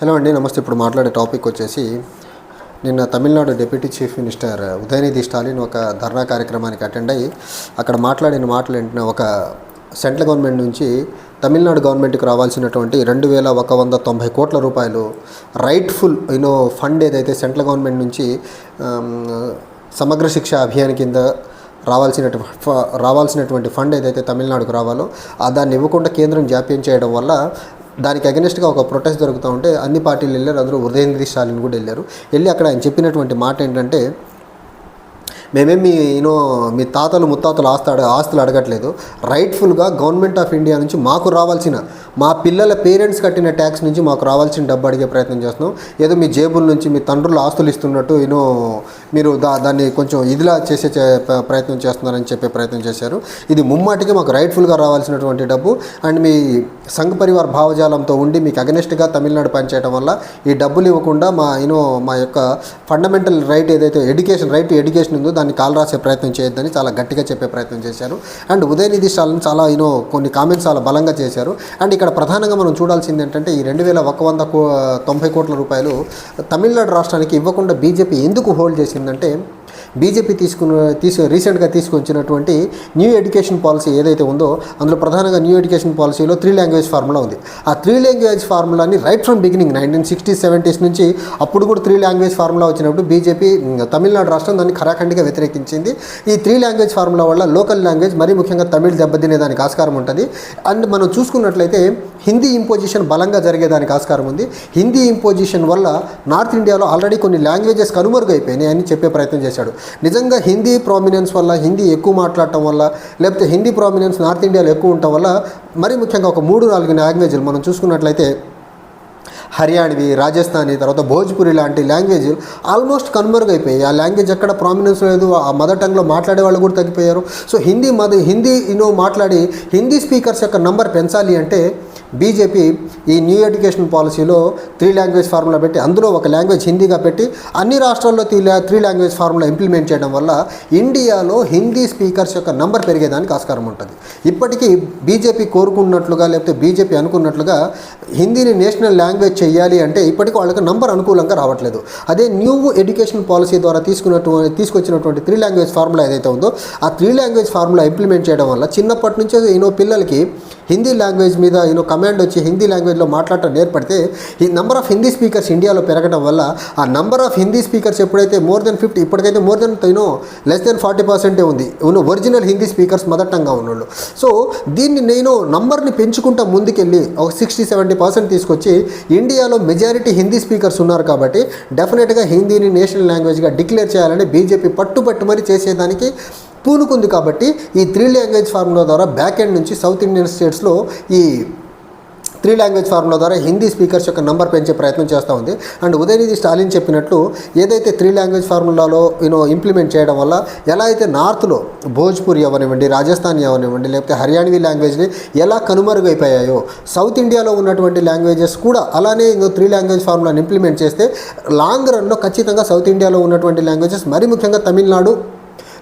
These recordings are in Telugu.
హలో అండి నమస్తే. ఇప్పుడు మాట్లాడే టాపిక్ వచ్చేసి నిన్న Tamil Nadu deputy chief minister Udhayanidhi Stalin ఒక ధర్నా కార్యక్రమానికి అటెండ్ అయ్యి అక్కడ మాట్లాడిన మాటలు ఏంటంటే ఒక సెంట్రల్ గవర్నమెంట్ నుంచి తమిళనాడు గవర్నమెంట్కి రావాల్సినటువంటి రెండు వేల ఒక వంద తొంభై కోట్ల రూపాయలు రైట్ఫుల్ యూనో ఫండ్ ఏదైతే సెంట్రల్ గవర్నమెంట్ నుంచి సమగ్ర శిక్ష అభియాన్ కింద రావాల్సినటువంటి రావాల్సినటువంటి ఫండ్ ఏదైతే తమిళనాడుకు రావాలో దాన్ని ఇవ్వకుండా కేంద్రం జాప్యం చేయడం వల్ల దానికి అగెనిస్ట్గా ఒక ప్రొటెస్ట్ జరుగుతూ ఉంటే అన్ని పార్టీలు వెళ్ళారు అందరూ ఉదయనిధి స్టాలిన్ కూడా వెళ్ళారు. వెళ్ళి అక్కడ ఆయన చెప్పినటువంటి మాట ఏంటంటే మేమేం మీ యూనో మీ తాతలు ముత్తాతలు ఆస్తి అడగ ఆస్తులు అడగట్లేదు. రైట్ఫుల్గా గవర్నమెంట్ ఆఫ్ ఇండియా నుంచి మాకు రావాల్సిన మా పిల్లల పేరెంట్స్ కట్టిన ట్యాక్స్ నుంచి మాకు రావాల్సిన డబ్బు అడిగే ప్రయత్నం చేస్తున్నాం. ఏదో మీ జేబుల నుంచి మీ తండ్రులు ఆస్తులు ఇస్తున్నట్టు యూనో మీరు దా దాన్ని కొంచెం ఇదిలా చేసే ప్రయత్నం చేస్తున్నారని చెప్పే ప్రయత్నం చేశారు. ఇది ముమ్మాటికి మాకు రైట్ఫుల్గా రావాల్సినటువంటి డబ్బు. అండ్ మీ సంఘ పరివార్ భావజాలంతో ఉండి మీకు అగనెస్ట్గా తమిళనాడు పనిచేయడం వల్ల ఈ డబ్బులు ఇవ్వకుండా మా యూనో మా యొక్క ఫండమెంటల్ రైట్ ఏదైతే ఎడ్యుకేషన్ రైట్ టు ఎడ్యుకేషన్ ఉందో దాన్ని కాల్ రాసే ప్రయత్నం చేయొద్దని చాలా గట్టిగా చెప్పే ప్రయత్నం చేశారు. అండ్ ఉదయనిధి స్టాలిన్ చాలా యూనో కొన్ని కామెంట్స్ చాలా బలంగా చేశారు. అండ్ ఇక్కడ ప్రధానంగా మనం చూడాల్సింది ఏంటంటే ఈ రెండు వేల ఒక వంద కో తొంభై కోట్ల రూపాయలు తమిళనాడు రాష్ట్రానికి ఇవ్వకుండా బీజేపీ ఎందుకు హోల్డ్ చేసిందంటే బీజేపీ తీసుకున్న తీసు రీసెంట్గా తీసుకొచ్చినటువంటి న్యూ ఎడ్యుకేషన్ పాలసీ ఏదైతే ఉందో అందులో ప్రధానంగా న్యూ ఎడ్యుకేషన్ పాలసీలో త్రీ లాంగ్వేజ్ ఫార్ములా ఉంది. ఆ త్రీ లాంగ్వేజ్ ఫార్ములాని right from beginning nineteen sixty seventies నుంచి అప్పుడు కూడా త్రీ లాంగ్వేజ్ ఫార్ములా వచ్చినప్పుడు బీజేపీ తమిళనాడు రాష్ట్రం దాన్ని ఖరాఖండిగా వ్యతిరేకించింది. ఈ త్రీ లాంగ్వేజ్ ఫార్ములా వల్ల లోకల్ లాంగ్వేజ్ మరీ ముఖ్యంగా తమిళ్ దెబ్బతినేదానికి ఆస్కారం ఉంటుంది. అండ్ మనం చూసుకున్నట్లయితే హిందీ ఇంపోజిషన్ బలంగా జరిగేదానికి ఆస్కారం ఉంది. హిందీ ఇంపోజిషన్ వల్ల నార్త్ ఇండియాలో ఆల్రెడీ కొన్ని లాంగ్వేజెస్ కనుమరుగైపోయినాయి అని చెప్పే ప్రయత్నం చేశాడు. నిజంగా హిందీ ప్రామినెన్స్ వల్ల హిందీ ఎక్కువ మాట్లాడటం వల్ల లేకపోతే హిందీ ప్రామినెన్స్ నార్త్ ఇండియాలో ఎక్కువ ఉండటం వల్ల మరి ముఖ్యంగా ఒక మూడు నాలుగు లాంగ్వేజ్లు మనం చూసుకున్నట్లయితే హర్యాణవి రాజస్థానీ తర్వాత భోజ్పురి లాంటి లాంగ్వేజ్ ఆల్మోస్ట్ కనుమరుగైపోయాయి ఆ లాంగ్వేజ్ ఎక్కడ ప్రామినెన్స్ లేదు ఆ మదర్ టంగ్లో మాట్లాడే వాళ్ళు కూడా తగ్గిపోయారు. సో హిందీ మద హిందీ యూనో మాట్లాడి హిందీ స్పీకర్స్ యొక్క నంబర్ పెంచాలి అంటే బీజేపీ ఈ న్యూ ఎడ్యుకేషన్ పాలసీలో త్రీ లాంగ్వేజ్ ఫార్ములా పెట్టి అందులో ఒక లాంగ్వేజ్ హిందీగా పెట్టి అన్ని రాష్ట్రాల్లో three three language formula implement చేయడం వల్ల ఇండియాలో హిందీ స్పీకర్స్ యొక్క నంబర్ పెరిగేదానికి ఆస్కారం ఉంటుంది. ఇప్పటికీ బీజేపీ కోరుకున్నట్లుగా లేకపోతే బీజేపీ అనుకున్నట్లుగా హిందీని నేషనల్ లాంగ్వేజ్ చేయాలి అంటే ఇప్పటికీ వాళ్ళకి నంబర్ అనుకూలంగా రావట్లేదు. అదే న్యూ ఎడ్యుకేషన్ పాలసీ ద్వారా తీసుకున్నటువంటి తీసుకొచ్చినటువంటి త్రీ లాంగ్వేజ్ ఫార్ములా ఏదైతే ఉందో ఆ త్రీ లాంగ్వేజ్ ఫార్ములా ఇంప్లిమెంట్ చేయడం వల్ల చిన్నప్పటి నుంచే యూనో పిల్లలకి హిందీ లాంగ్వేజ్ మీద యూనో కమాండ్ వచ్చి హిందీ లాంగ్వేజ్లో మాట్లాడటం నేర్పడితే ఈ నంబర్ ఆఫ్ హిందీ స్పీకర్స్ ఇండియాలో పెరగడం వల్ల ఆ నంబర్ ఆఫ్ హిందీ స్పీకర్స్ ఎప్పుడైతే మోర్ దెన్ ఫిఫ్టీ ఇప్పటికైతే more than you know less than forty పర్సెంటే ఉంది. You know original Hindi speakers mother టంగ్గా ఉన్నోళ్ళు. సో దీన్ని నేను నంబర్ని పెంచుకుంటా ముందుకెళ్ళి ఒక సిక్స్టీ సెవెంటీ పర్సెంట్ తీసుకొచ్చి ఇండియాలో మెజారిటీ హిందీ స్పీకర్స్ ఉన్నారు కాబట్టి డెఫినెట్గా హిందీని నేషనల్ లాంగ్వేజ్గా డిక్లేర్ చేయాలని బీజేపీ పట్టుబట్టి మరి చేసేదానికి పూనుకుంది కాబట్టి ఈ త్రీ లాంగ్వేజ్ ఫార్ములా ద్వారా బ్యాక్ ఎండ్ నుంచి సౌత్ ఇండియన్ స్టేట్స్లో ఈ త్రీ లాంగ్వేజ్ ఫార్ములా ద్వారా హిందీ స్పీకర్స్ యొక్క నంబర్ పెంచే ప్రయత్నం చేస్తూ ఉంది. అండ్ ఉదయనిధి స్టాలిన్ చెప్పినట్లు ఏదైతే త్రీ లాంగ్వేజ్ ఫార్ములాలో యూనో ఇంప్లిమెంట్ చేయడం వల్ల ఎలా అయితే నార్త్లో భోజ్పూరి అవనివ్వండి రాజస్థానీ అవనివ్వండి లేకపోతే హర్యాణవీ లాంగ్వేజ్ని ఎలా కనుమరుగైపోయాయో సౌత్ ఇండియాలో ఉన్నటువంటి లాంగ్వేజెస్ కూడా అలానే ఇంకో త్రీ లాంగ్వేజ్ ఫార్ములాని ఇంప్లిమెంట్ చేస్తే లాంగ్ రన్లో ఖచ్చితంగా సౌత్ ఇండియాలో ఉన్నటువంటి లాంగ్వేజెస్ మరి ముఖ్యంగా తమిళనాడు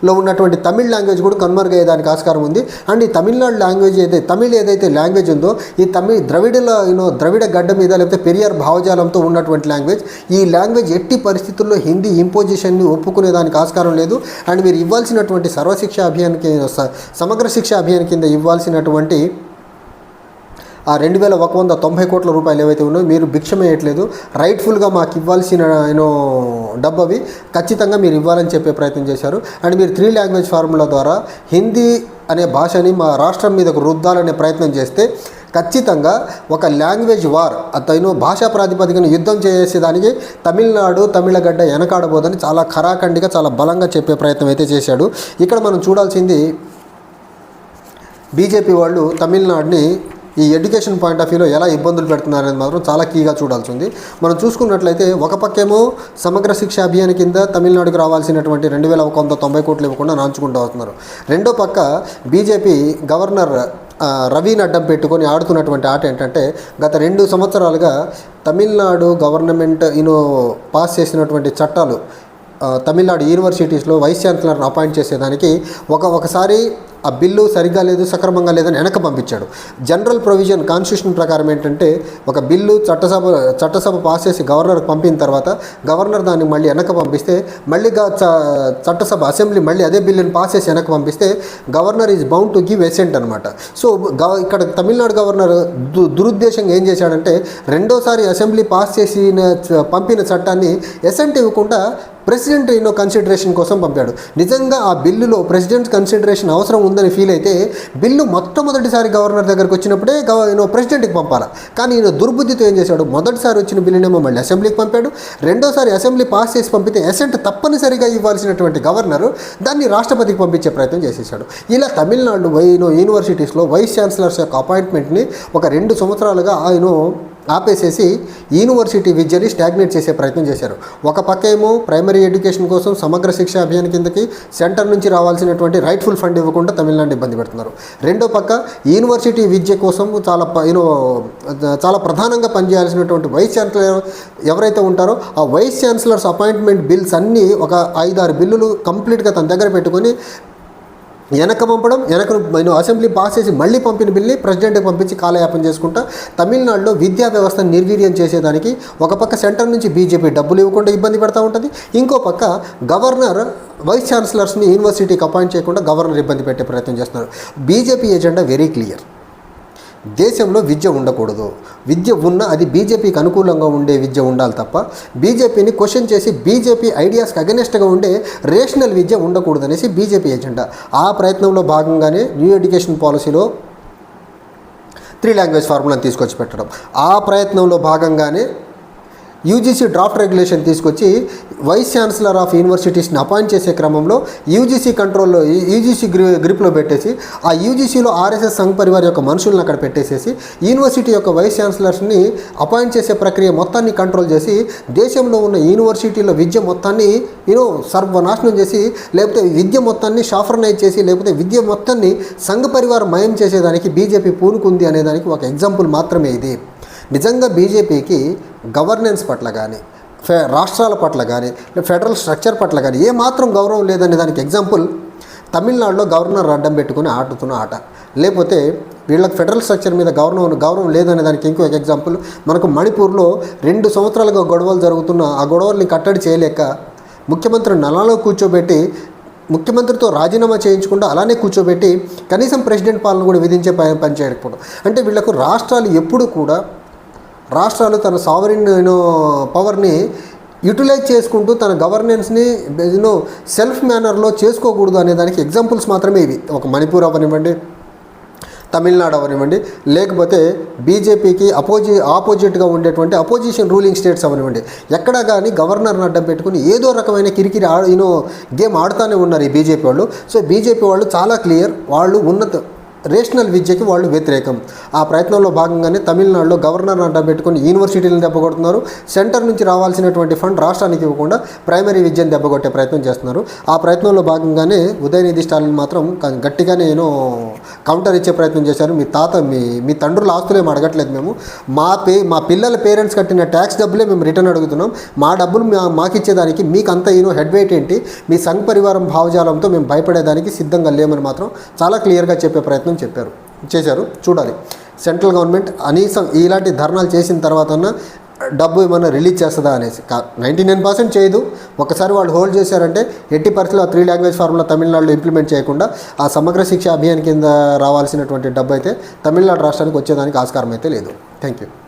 లో ఉన్నటువంటి తమిళ్ లాంగ్వేజ్ కూడా కనుమరుగయ్యేదానికి ఆస్కారం ఉంది. అండ్ ఈ తమిళనాడు లాంగ్వేజ్ ఏదైతే తమిళ్ ఏదైతే లాంగ్వేజ్ ఉందో ఈ తమిళ ద్రవిడల యూనో ద్రవిడ గడ్డ మీద లేకపోతే పెరియార్ భావజాలంతో ఉన్నటువంటి లాంగ్వేజ్ ఈ లాంగ్వేజ్ ఎట్టి పరిస్థితుల్లో హిందీ ఇంపోజిషన్ని ఒప్పుకునేదానికి ఆస్కారం లేదు. అండ్ మీరు ఇవ్వాల్సినటువంటి సర్వశిక్ష అభియాన్ కింద స- సమగ్ర శిక్ష అభియాన్ కింద ఇవ్వాల్సినటువంటి ఆ రెండు వేల ఒక వంద తొంభై కోట్ల రూపాయలు ఏవైతే ఉన్నాయో మీరు భిక్షమేయట్లేదు. రైట్ఫుల్గా మాకు ఇవ్వాల్సిన యూనో డబ్బు అవి ఖచ్చితంగా మీరు ఇవ్వాలని చెప్పే ప్రయత్నం చేశారు. అండ్ మీరు త్రీ లాంగ్వేజ్ ఫార్ములా ద్వారా హిందీ అనే భాషని మా రాష్ట్రం మీదకు రుద్దాలనే ప్రయత్నం చేస్తే ఖచ్చితంగా ఒక లాంగ్వేజ్ వార్ అతను భాషా ప్రాతిపదికన యుద్ధం చేసేదానికి తమిళనాడు తమిళగడ్డ వెనకాడబోదని చాలా ఖరాఖండిగా చాలా బలంగా చెప్పే ప్రయత్నం అయితే చేశాడు. ఇక్కడ మనం చూడాల్సింది బీజేపీ వాళ్ళు తమిళనాడుని ఈ ఎడ్యుకేషన్ పాయింట్ ఆఫ్ వ్యూలో ఎలా ఇబ్బందులు పెడుతున్నారనేది మాత్రం చాలా కీగా చూడాల్సి ఉంది మనం చూసుకున్నట్లయితే ఒక పక్కేమో సమగ్ర శిక్ష అభియాన్ కింద తమిళనాడుకు రావాల్సినటువంటి రెండు వేల ఒక వంద తొంభై కోట్లు ఇవ్వకుండా నాంచుకుంటూ వస్తున్నారు. రెండో పక్క బీజేపీ గవర్నర్ ఆ, రవీని అడ్డం పెట్టుకొని ఆడుతున్నటువంటి ఆట ఏంటంటే గత రెండు సంవత్సరాలుగా తమిళనాడు గవర్నమెంట్ యూనో పాస్ చేసినటువంటి చట్టాలు తమిళనాడు యూనివర్సిటీస్లో వైస్ ఛాన్సలర్ని అపాయింట్ చేసేదానికి ఒక ఒకసారి ఆ బిల్లు సరిగ్గా లేదు సక్రమంగా లేదని వెనక పంపించాడు. జనరల్ ప్రొవిజన్ కాన్స్టిట్యూషన్ ప్రకారం ఏంటంటే ఒక బిల్లు చట్టసభ చట్టసభ పాస్ చేసి గవర్నర్కి పంపిన తర్వాత గవర్నర్ దాన్ని మళ్ళీ వెనక పంపిస్తే మళ్ళీ చట్టసభ అసెంబ్లీ మళ్ళీ అదే బిల్లుని పాస్ చేసి వెనక పంపిస్తే governor is bound to give assent అనమాట సో గవ- ఇక్కడ తమిళనాడు గవర్నర్ దు దురుద్దేశంగా ఏం చేశాడంటే రెండోసారి అసెంబ్లీ పాస్ చేసిన పంపిన చట్టాన్ని ఎసెంట్ ఇవ్వకుండా ప్రెసిడెంట్ ఎన్నో కన్సిడరేషన్ కోసం పంపాడు. నిజంగా ఆ బిల్లులో ప్రెసిడెంట్ కన్సిడరేషన్ అవసరం ఉందని ఫీల్ అయితే బిల్లు మొట్టమొదటిసారి గవర్నర్ దగ్గరకు వచ్చినప్పుడే గవ ఈయన ప్రెసిడెంట్కి పంపాలి. కానీ ఈయన దుర్బుద్ధితో ఏం చేశాడు? మొదటిసారి వచ్చిన బిల్లునేమో మళ్ళీ అసెంబ్లీకి పంపాడు. రెండోసారి అసెంబ్లీ పాస్ చేసి పంపితే అసెంట్ తప్పనిసరిగా ఇవ్వాల్సినటువంటి గవర్నరు దాన్ని రాష్ట్రపతికి పంపించే ప్రయత్నం చేసేసాడు ఇలా తమిళనాడు వై యూనివర్సిటీస్లో వైస్ ఛాన్సలర్స్ యొక్క అపాయింట్మెంట్ని ఒక రెండు సంవత్సరాలుగా ఆయన ఆపేసేసి యూనివర్సిటీ విద్యని స్టాగ్నేట్ చేసే ప్రయత్నం చేశారు. ఒక పక్క ఏమో ప్రైమరీ ఎడ్యుకేషన్ కోసం సమగ్ర శిక్ష అభియాన్ కిందకి సెంటర్ నుంచి రావాల్సినటువంటి రైట్ఫుల్ ఫండ్ ఇవ్వకుండా తమిళనాడు ఇబ్బంది పెడుతున్నారు. రెండో పక్క యూనివర్సిటీ విద్య కోసం చాలా ప- యూనో చాలా ప్రధానంగా పనిచేయాల్సినటువంటి వైస్ ఛాన్సలర్ ఎవరైతే ఉంటారో ఆ వైస్ ఛాన్సలర్స్ అపాయింట్మెంట్ బిల్స్ అన్నీ ఒక ఐదారు బిల్లులు కంప్లీట్గా తన దగ్గర పెట్టుకొని వెనక పంపడం వెనక నేను అసెంబ్లీ పాస్ చేసి మళ్ళీ పంపిన బిల్ని ప్రెసిడెంట్కి పంపించి కాలయాపన చేసుకుంటా తమిళనాడులో విద్యా వ్యవస్థను నిర్వీర్యం చేసేదానికి ఒక పక్క సెంటర్ నుంచి బీజేపీ డబ్బులు ఇవ్వకుండా ఇబ్బంది పెడతా ఉంటుంది ఇంకో పక్క గవర్నర్ వైస్ ఛాన్సలర్స్ని యూనివర్సిటీకి అపాయింట్ చేయకుండా గవర్నర్ ఇబ్బంది పెట్టే ప్రయత్నం చేస్తున్నారు. BJP agenda very clear. దేశంలో విద్య ఉండకూడదు. విద్య ఉన్న అది బీజేపీకి అనుకూలంగా ఉండే విద్య ఉండాలి తప్ప బీజేపీని క్వశ్చన్ చేసి బీజేపీ ఐడియాస్కి అగెనెస్ట్గా ఉండే రేషనల్ విద్య ఉండకూడదు అనేసి బీజేపీ ఎజెండా. ఆ ప్రయత్నంలో భాగంగానే న్యూ ఎడ్యుకేషన్ పాలసీలో త్రీ లాంగ్వేజ్ ఫార్ములాని తీసుకొచ్చి పెట్టడం. ఆ ప్రయత్నంలో భాగంగానే యూజీసీ డ్రాఫ్ట్ రెగ్యులేషన్ తీసుకొచ్చి వైస్ ఛాన్సలర్ ఆఫ్ యూనివర్సిటీస్ని అపాయింట్ చేసే క్రమంలో యూజీసీ కంట్రోల్లో యూజీసీ గ్రి గ్రిప్లో పెట్టేసి ఆ యూజీసీలో ఆర్ఎస్ఎస్ సంఘ్ పరివార్ యొక్క మనుషులను అక్కడ పెట్టేసేసి యూనివర్సిటీ యొక్క వైస్ ఛాన్సలర్స్ని అపాయింట్ చేసే ప్రక్రియ మొత్తాన్ని కంట్రోల్ చేసి దేశంలో ఉన్న యూనివర్సిటీల విద్య మొత్తాన్ని యూనో సర్వనాశనం చేసి లేకపోతే విద్య మొత్తాన్ని షాఫర్నైజ్ చేసి లేకపోతే విద్య మొత్తాన్ని సంఘ పరివారం మయం చేసేదానికి బీజేపీ పూనుకుంది అనేదానికి ఒక ఎగ్జాంపుల్ మాత్రమే ఇది. నిజంగా బీజేపీకి గవర్నెన్స్ పట్ల కానీ ఫె రాష్ట్రాల పట్ల కానీ ఫెడరల్ స్ట్రక్చర్ పట్ల కానీ ఏమాత్రం గౌరవం లేదనే దానికి ఎగ్జాంపుల్ తమిళనాడులో గవర్నర్ అడ్డం పెట్టుకుని ఆడుతున్న ఆట. లేకపోతే వీళ్ళకి ఫెడరల్ స్ట్రక్చర్ మీద గౌరవం గౌరవం లేదనే దానికి ఇంకొక ఎగ్జాంపుల్ మనకు మణిపూర్లో రెండు సంవత్సరాలుగా గొడవలు జరుగుతున్న ఆ గొడవల్ని కట్టడి చేయలేక ముఖ్యమంత్రి నలాలో కూర్చోబెట్టి ముఖ్యమంత్రితో రాజీనామా చేయించకుండా అలానే కూర్చోబెట్టి కనీసం ప్రెసిడెంట్ పాలన కూడా విధించే పని పని చేయకపోవడం అంటే వీళ్ళకు రాష్ట్రాలు ఎప్పుడు కూడా రాష్ట్రాలు తన సావరిన్ పవర్ని యూటిలైజ్ చేసుకుంటూ తన గవర్నెన్స్ని యూనో సెల్ఫ్ మేనర్లో చేసుకోకూడదు అనే దానికి ఎగ్జాంపుల్స్ మాత్రమే ఇవి. ఒక మణిపూర్ అవనివ్వండి తమిళనాడు అవనివ్వండి లేకపోతే బీజేపీకి అపోజి ఆపోజిట్గా ఉండేటువంటి అపోజిషన్ రూలింగ్ స్టేట్స్ అవనివ్వండి. ఎక్కడ కానీ గవర్నర్ని అడ్డం పెట్టుకుని ఏదో రకమైన కిరికిరి ఆ యూనో గేమ్ ఆడుతూనే ఉన్నారు ఈ బీజేపీ వాళ్ళు. సో బీజేపీ వాళ్ళు చాలా క్లియర్ వాళ్ళు ఉన్నత రేషనల్ విద్యకి వాళ్ళు వ్యతిరేకం. ఆ ప్రయత్నంలో భాగంగానే తమిళనాడులో గవర్నర్ అంట పెట్టుకుని యూనివర్సిటీలను దెబ్బకొడుతున్నారు. సెంటర్ నుంచి రావాల్సినటువంటి ఫండ్ రాష్ట్రానికి ఇవ్వకుండా ప్రైమరీ విద్యను దెబ్బకొట్టే ప్రయత్నం చేస్తున్నారు. ఆ ప్రయత్నంలో భాగంగానే ఉదయనిధి స్టాలిన్ మాత్రం గట్టిగా గట్టిగానే కౌంటర్ ఇచ్చే ప్రయత్నం చేశారు. మీ తాత మీ మీ తండ్రుల ఆస్తులు ఏమి అడగట్లేదు మేము. మా పే మా పిల్లల పేరెంట్స్ కట్టిన ట్యాక్స్ డబ్బులే మేము రిటర్న్ అడుగుతున్నాం. మా డబ్బులు మాకు ఇచ్చేదానికి మీకు అంత ఈనో హెడ్ వెయిట్ ఏంటి? మీ సంఘ పరివారం భావజాలంతో మేము భయపడేదానికి సిద్ధంగా లేమని మాత్రం చాలా క్లియర్గా చెప్పే ప్రయత్నం చెప్పారు చేశారు. చూడాలి. సెంట్రల్ గవర్నమెంట్ అనీసం ఇలాంటి ధర్నాలు చేసిన తర్వాత డబ్బు ఏమైనా రిలీజ్ చేస్తుందా అనేసి. నైంటీ నైన్ పర్సెంట్ చేయదు. ఒకసారి వాళ్ళు హోల్డ్ చేశారంటే ఎట్టి పరిస్థితుల్లో ఆ త్రీ లాంగ్వేజ్ ఫార్ములా తమిళనాడులో ఇంప్లిమెంట్ చేయకుండా ఆ సమగ్ర శిక్ష అభియాన్ కింద రావాల్సినటువంటి డబ్బు అయితే తమిళనాడు రాష్ట్రానికి వచ్చేదానికి ఆస్కారం అయితే లేదు. Thank you.